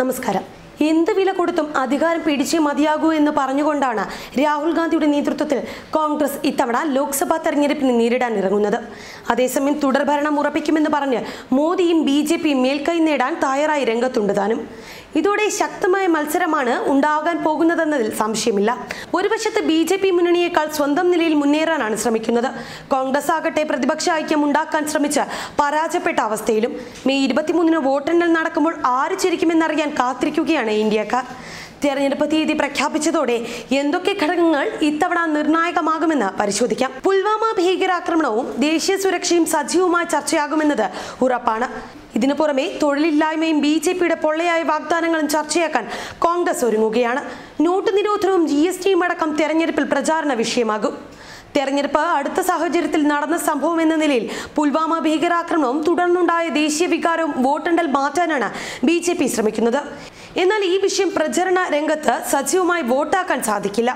നമസ്കാരം. എന്ത് വില കൊടുത്തും അധികാരം പിടിച്ചേ മതിയാകൂ എന്ന് പറഞ്ഞുകൊണ്ടാണ് രാഹുൽ ഗാന്ധിയുടെ നേതൃത്വത്തിൽ കോൺഗ്രസ് ഇത്തവണ ലോക്സഭാ തെരഞ്ഞെടുപ്പിനെ നേരിടാൻ ഇറങ്ങുന്നത്. അതേസമയം തുടർഭരണം ഉറപ്പിക്കുമെന്ന് പറഞ്ഞ് മോദിയും ബി ജെ പിയും മേൽക്കൈ നേടാൻ തയ്യാറായി രംഗത്തുണ്ട് താനും. ഇതോടെ ശക്തമായ മത്സരമാണ് ഉണ്ടാകാൻ പോകുന്നതെന്നതിൽ സംശയമില്ല. ഒരു വശത്ത് ബി ജെ പി മുന്നണിയേക്കാൾ സ്വന്തം നിലയിൽ മുന്നേറാനാണ് ശ്രമിക്കുന്നത്. കോൺഗ്രസ് ആകട്ടെ പ്രതിപക്ഷ ഐക്യം ഉണ്ടാക്കാൻ ശ്രമിച്ച് പരാജയപ്പെട്ട അവസ്ഥയിലും മെയ് ഇരുപത്തിമൂന്നിന് വോട്ടെണ്ണൽ നടക്കുമ്പോൾ ആര് ചിരിക്കുമെന്നറിയാൻ കാത്തിരിക്കുകയാണ് ഇന്ത്യക്കാർ. തെരഞ്ഞെടുപ്പ് തീയതി പ്രഖ്യാപിച്ചതോടെ എന്തൊക്കെ ഘടകങ്ങൾ ഇത്തവണ നിർണായകമാകുമെന്ന് പരിശോധിക്കാം. പുൽവാമ ഭീകരാക്രമണവും ദേശീയ സുരക്ഷയും സജീവമായി ചർച്ചയാകുമെന്നത് ഉറപ്പാണ്. ഇതിനു പുറമെ തൊഴിലില്ലായ്മയും ബി ജെ പിയുടെ പൊള്ളയായ വാഗ്ദാനങ്ങളും ചർച്ചയാക്കാൻ കോൺഗ്രസ് ഒരുങ്ങുകയാണ്. നോട്ട് നിരോധനവും ജി എസ് ടിയും അടക്കം തെരഞ്ഞെടുപ്പിൽ പ്രചാരണ വിഷയമാകും. തെരഞ്ഞെടുപ്പ് അടുത്ത സാഹചര്യത്തിൽ നടന്ന സംഭവം എന്ന നിലയിൽ പുൽവാമ ഭീകരാക്രമണവും തുടർന്നുണ്ടായ ദേശീയ വികാരവും വോട്ടെണ്ണൽ മാറ്റാനാണ് ബി ശ്രമിക്കുന്നത്. എന്നാൽ ഈ വിഷയം പ്രചരണ രംഗത്ത് സജീവമായി വോട്ടാക്കാൻ സാധിക്കില്ല.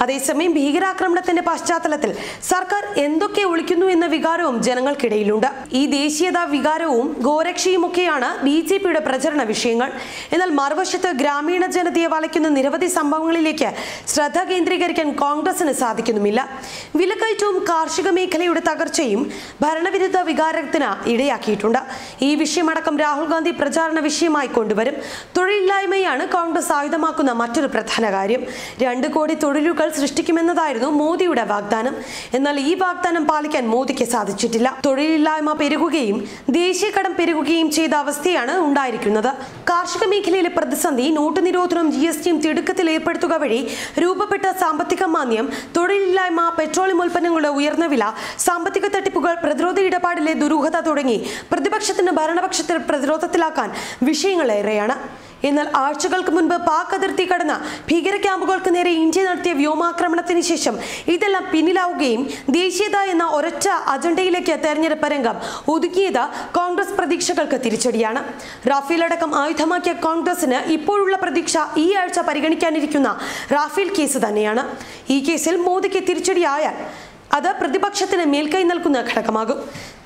അതേസമയം ഭീകരാക്രമണത്തിന്റെ പശ്ചാത്തലത്തിൽ സർക്കാർ എന്തൊക്കെ ഒളിക്കുന്നു എന്ന വികാരവും ജനങ്ങൾക്കിടയിലുണ്ട്. ഈ ദേശീയതാ വികാരവും ഗോരക്ഷയുമൊക്കെയാണ് ബി ജെ പിയുടെ പ്രചരണ വിഷയങ്ങൾ. എന്നാൽ മറുവശത്ത് ഗ്രാമീണ ജനതയെ വലയ്ക്കുന്ന നിരവധി സംഭവങ്ങളിലേക്ക് ശ്രദ്ധ കേന്ദ്രീകരിക്കാൻ കോൺഗ്രസിന് സാധിക്കുന്നുമില്ല. വിലക്കയറ്റവും കാർഷിക മേഖലയുടെ തകർച്ചയും ഭരണവിരുദ്ധ വികാരത്തിന് ഇടയാക്കിയിട്ടുണ്ട്. ഈ വിഷയമടക്കം രാഹുൽ ഗാന്ധി പ്രചാരണ വിഷയമായി കൊണ്ടുവരും. തൊഴിലില്ലായ്മയാണ് കോൺഗ്രസ് ആയുധമാക്കുന്ന മറ്റൊരു പ്രധാന കാര്യം. രണ്ട് കോടി തൊഴിലുകൾ സൃഷ്ടിക്കുമെന്നതായിരുന്നു മോദിയുടെ വാഗ്ദാനം. എന്നാൽ ഈ വാഗ്ദാനം പാലിക്കാൻ മോദിക്ക് സാധിച്ചിട്ടില്ല. തൊഴിലില്ലായ്മ പെരുകുകയും ദേശീയ കടം പെരുകുകയും ചെയ്ത അവസ്ഥയാണ് ഉണ്ടായിരിക്കുന്നത്. കാർഷിക മേഖലയിലെ പ്രതിസന്ധി നോട്ട് നിരോധനം ജി എസ് ടിയും തിടുക്കത്തിൽ ഏർപ്പെടുത്തുക വഴി രൂപപ്പെട്ട സാമ്പത്തിക മാന്ദ്യം തൊഴിലില്ലായ്മ പെട്രോളിയം ഉൽപ്പന്നങ്ങളുടെ ഉയർന്ന വില സാമ്പത്തിക തട്ടിപ്പുകൾ പ്രതിരോധ ഇടപാടിലെ ദുരൂഹത തുടങ്ങി പ്രതിപക്ഷത്തിന് ഭരണപക്ഷത്തിൽ പ്രതിരോധത്തിലാക്കാൻ വിഷയങ്ങളേറെയാണ് എന്നാൽ ആഴ്ചകൾക്ക് മുൻപ് പാക് അതിർത്തി കടന്ന ഭീകര ക്യാമ്പുകൾക്ക് നേരെ ഇന്ത്യ നടത്തിയ വ്യോമാക്രമണത്തിന് ശേഷം ഇതെല്ലാം പിന്നിലാവുകയും ദേശീയത എന്ന ഒരൊറ്റ അജണ്ടയിലേക്ക് തെരഞ്ഞെടുപ്പ് രംഗം ഒതുക്കിയത് കോൺഗ്രസ് പ്രതീക്ഷകൾക്ക് തിരിച്ചടിയാണ്. റാഫേൽ അടക്കം ആയുധമാക്കിയ കോൺഗ്രസിന് ഇപ്പോഴുള്ള പ്രതീക്ഷ ഈ ആഴ്ച പരിഗണിക്കാനിരിക്കുന്ന റാഫേൽ കേസ് തന്നെയാണ്. ഈ കേസിൽ മോദിക്ക് തിരിച്ചടിയായാൽ അത് പ്രതിപക്ഷത്തിന് മേൽക്കൈ നൽകുന്ന ഘടകമാകും.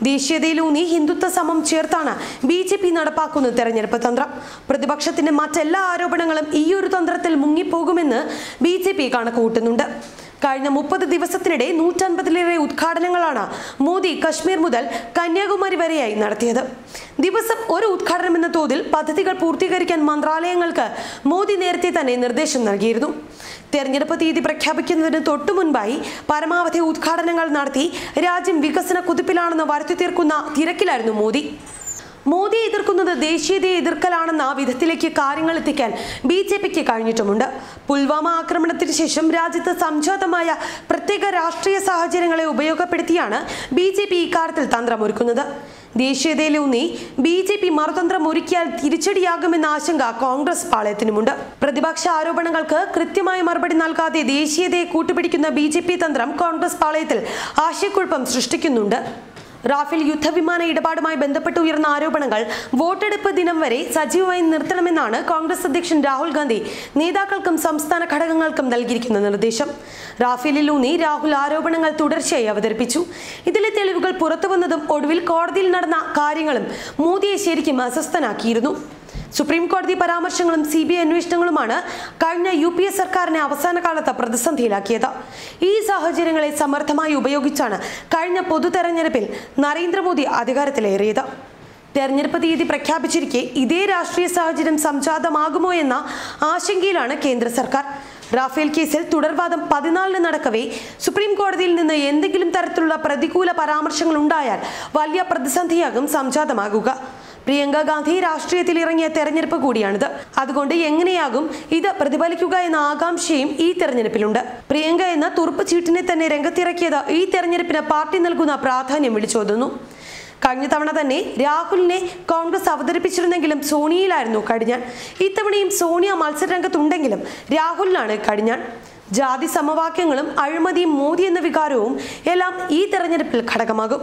ദേശീയതയിലൂന്നി ഹിന്ദുത്വ സമം ചേർത്താണ് ബി ജെ പി നടപ്പാക്കുന്ന തെരഞ്ഞെടുപ്പ് തന്ത്രം. പ്രതിപക്ഷത്തിന്റെ മറ്റെല്ലാ ആരോപണങ്ങളും ഈ ഒരു തന്ത്രത്തിൽ മുങ്ങിപ്പോകുമെന്ന് ബി ജെ പി കണക്കുകൂട്ടുന്നുണ്ട് കഴിഞ്ഞ മുപ്പത് ദിവസത്തിനിടെ നൂറ്റൻപതിലേറെ ഉദ്ഘാടനങ്ങളാണ് മോദി കശ്മീർ മുതൽ കന്യാകുമാരി വരെയായി നടത്തിയത്. ദിവസം ഒരു ഉദ്ഘാടനം എന്ന തോതിൽ പദ്ധതികൾ പൂർത്തീകരിക്കാൻ മന്ത്രാലയങ്ങൾക്ക് മോദി നേരത്തെ തന്നെ നിർദ്ദേശം നൽകിയിരുന്നു. തെരഞ്ഞെടുപ്പ് തീയതി പ്രഖ്യാപിക്കുന്നതിന് തൊട്ടു മുൻപായി പരമാവധി ഉദ്ഘാടനങ്ങൾ നടത്തി രാജ്യം വികസന കുതിപ്പിലാണെന്ന് വരുത്തി തീർക്കുന്ന തിരക്കിലായിരുന്നു മോദി. മോദി എതിർക്കുന്നത് ദേശീയതയെ എതിർക്കലാണെന്ന വിധത്തിലേക്ക് കാര്യങ്ങൾ എത്തിക്കാൻ ബി ജെ പിക്ക് കഴിഞ്ഞിട്ടുമുണ്ട്. പുൽവാമ ആക്രമണത്തിന് ശേഷം രാജ്യത്ത് സംജാതമായ പ്രത്യേക രാഷ്ട്രീയ സാഹചര്യങ്ങളെ ഉപയോഗപ്പെടുത്തിയാണ് ബി ജെ പി ഇക്കാര്യത്തിൽ തന്ത്രമൊരുക്കുന്നത്. ദേശീയതയിലൂന്നി ബി ജെ പി മറുതന്ത്രം ഒരുക്കിയാൽ തിരിച്ചടിയാകുമെന്ന ആശങ്ക കോൺഗ്രസ് പാളയത്തിനുമുണ്ട്. പ്രതിപക്ഷ ആരോപണങ്ങൾക്ക് കൃത്യമായ മറുപടി നൽകാതെ ദേശീയതയെ കൂട്ടുപിടിക്കുന്ന ബി തന്ത്രം കോൺഗ്രസ് പാളയത്തിൽ ആശയക്കുഴപ്പം സൃഷ്ടിക്കുന്നുണ്ട്. റാഫേൽ യുദ്ധവിമാന ഇടപാടുമായി ബന്ധപ്പെട്ട് ഉയർന്ന ആരോപണങ്ങൾ വോട്ടെടുപ്പ് ദിനം വരെ സജീവമായി നിർത്തണമെന്നാണ് കോൺഗ്രസ് അധ്യക്ഷൻ രാഹുൽ ഗാന്ധി നേതാക്കൾക്കും സംസ്ഥാന ഘടകങ്ങൾക്കും നൽകിയിരിക്കുന്ന നിർദ്ദേശം. റാഫേലിലൂന്നി രാഹുൽ ആരോപണങ്ങൾ തുടർച്ചയായി അവതരിപ്പിച്ചു. ഇതിലെ തെളിവുകൾ പുറത്തുവന്നതും ഒടുവിൽ കോടതിയിൽ നടന്ന കാര്യങ്ങളും മോദിയെ ശരിക്കും അസ്വസ്ഥനാക്കിയിരുന്നു. സുപ്രീം കോടതി പരാമർശങ്ങളും സി ബി ഐ അന്വേഷണങ്ങളുമാണ് കഴിഞ്ഞ യു പി എ സർക്കാരിനെ അവസാന കാലത്ത് പ്രതിസന്ധിയിലാക്കിയത്. ഈ സാഹചര്യങ്ങളെ സമർത്ഥമായി ഉപയോഗിച്ചാണ് കഴിഞ്ഞ പൊതു തെരഞ്ഞെടുപ്പിൽ നരേന്ദ്രമോദി അധികാരത്തിലേറിയത്. തെരഞ്ഞെടുപ്പ് തീയതി പ്രഖ്യാപിച്ചിരിക്കെ ഇതേ രാഷ്ട്രീയ സാഹചര്യം സംജാതമാകുമോ എന്ന ആശങ്കയിലാണ് കേന്ദ്ര സർക്കാർ. റാഫേൽ കേസിൽ തുടർവാദം പതിനാലിന് നടക്കവേ സുപ്രീം കോടതിയിൽ നിന്ന് എന്തെങ്കിലും തരത്തിലുള്ള പ്രതികൂല പരാമർശങ്ങൾ ഉണ്ടായാൽ വലിയ പ്രതിസന്ധിയാകും സംജാതമാകുക. പ്രിയങ്ക ഗാന്ധി രാഷ്ട്രീയത്തിൽ ഇറങ്ങിയ തെരഞ്ഞെടുപ്പ് കൂടിയാണിത്. അതുകൊണ്ട് എങ്ങനെയാകും ഇത് പ്രതിഫലിക്കുക എന്ന ആകാംക്ഷയും ഈ തെരഞ്ഞെടുപ്പിലുണ്ട്. പ്രിയങ്ക എന്ന തുറുപ്പ് ചീട്ടിനെ തന്നെ രംഗത്തിറക്കിയത് ഈ തെരഞ്ഞെടുപ്പിന് പാർട്ടി നൽകുന്ന പ്രാധാന്യം വിളിച്ചോതുന്നു. കഴിഞ്ഞ തവണ തന്നെ രാഹുലിനെ കോൺഗ്രസ് അവതരിപ്പിച്ചിരുന്നെങ്കിലും സോണിയയിലായിരുന്നു കടിഞ്ഞാൻ. ഇത്തവണയും സോണിയ മത്സരരംഗത്തുണ്ടെങ്കിലും രാഹുലിനാണ് കടിഞ്ഞാൻ. ജാതി സമവാക്യങ്ങളും അഴിമതിയും മോദി എന്ന വികാരവും എല്ലാം ഈ തെരഞ്ഞെടുപ്പിൽ ഘടകമാകും.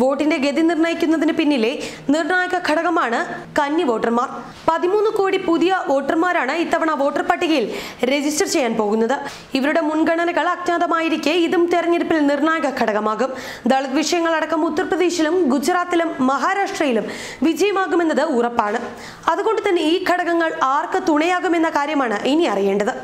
വോട്ടിന്റെ ഗതി നിർണയിക്കുന്നതിന് പിന്നിലെ നിർണായക ഘടകമാണ് കന്നി വോട്ടർമാർ. പതിമൂന്ന് കോടി പുതിയ വോട്ടർമാരാണ് ഇത്തവണ വോട്ടർ പട്ടികയിൽ രജിസ്റ്റർ ചെയ്യാൻ പോകുന്നത്. ഇവരുടെ മുൻഗണനകൾ അജ്ഞാതമായിരിക്കെ ഇതും തെരഞ്ഞെടുപ്പിൽ നിർണായക ഘടകമാകും. ദളിത് വിഷയങ്ങളടക്കം ഉത്തർപ്രദേശിലും ഗുജറാത്തിലും മഹാരാഷ്ട്രയിലും വിജയമാകുമെന്നത് ഉറപ്പാണ്. അതുകൊണ്ട് തന്നെ ഈ ഘടകങ്ങൾ ആർക്ക് തുണയാകുമെന്ന കാര്യമാണ് ഇനി അറിയേണ്ടത്.